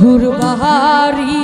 ঘুরবাহারি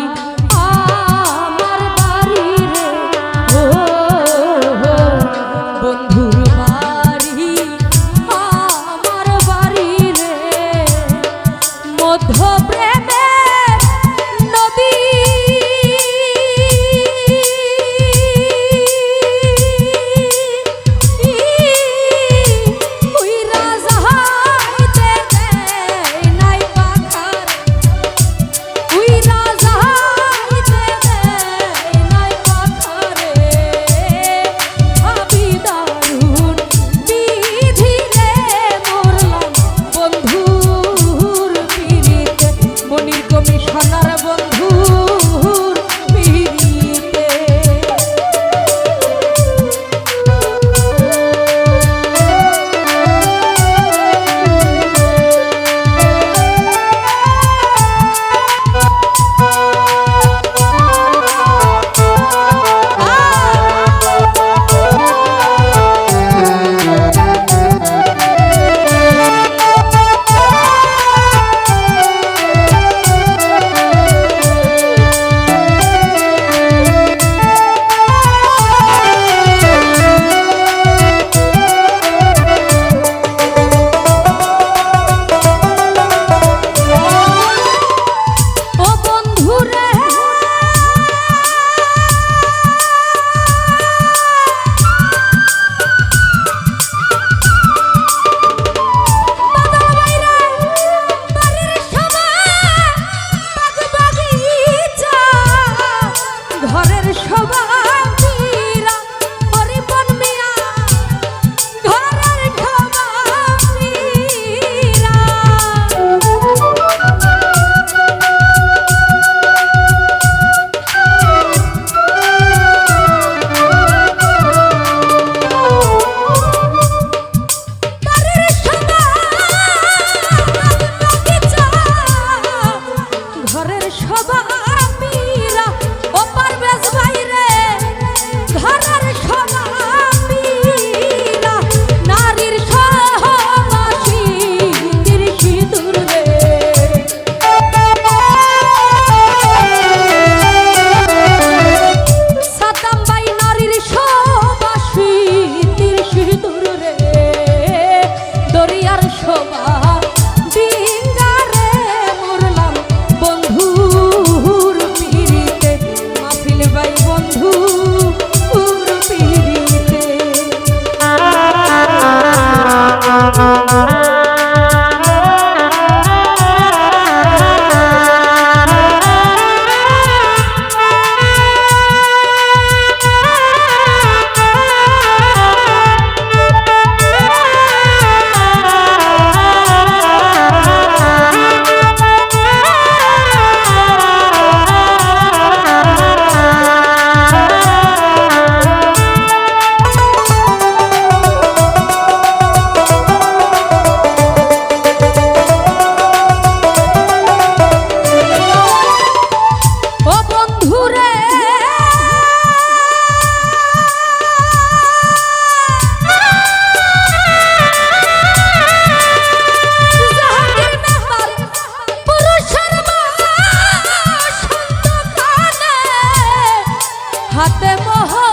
হাতে মহা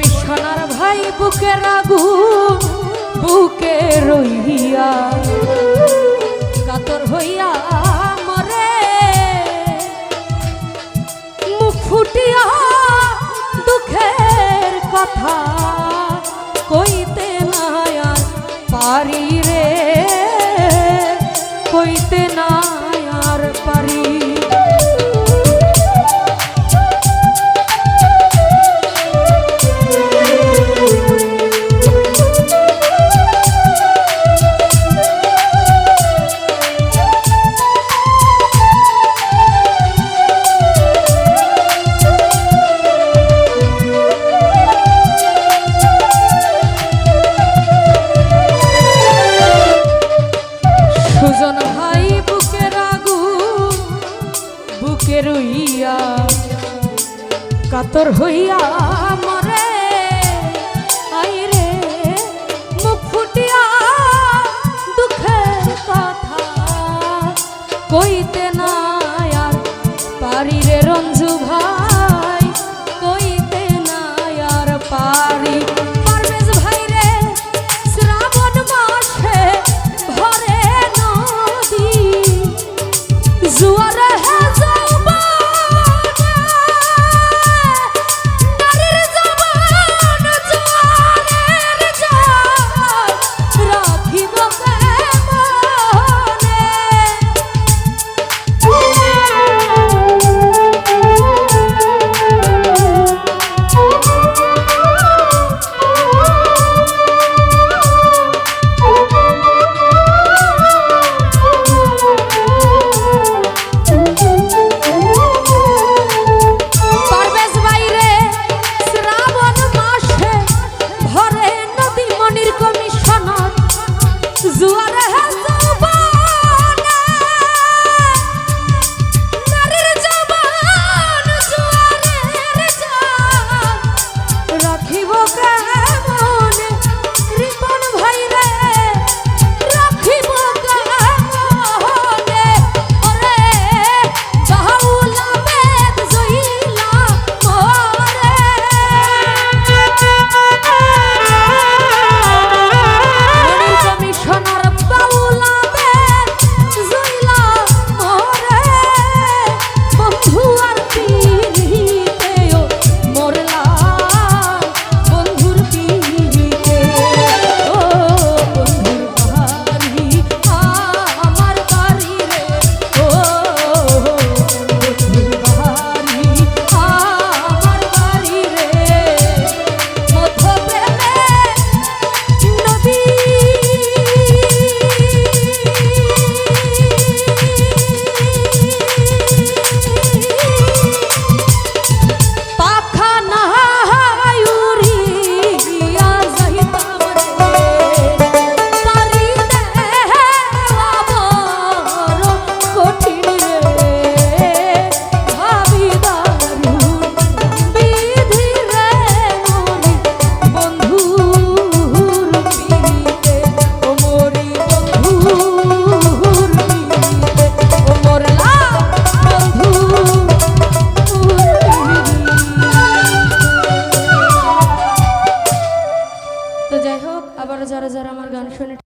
তুমি সোনার ভাই বুকে রাগু বুকে রইয়া। কাতর হইয়া মরে। ফুটিয়া দুঃখের কথা কইতে কাতর হইয়া মরে। আইরে মুখ ফুটিয়া দুঃখের কথা কইতে না আর পারিরে রঞ্জু ভাই।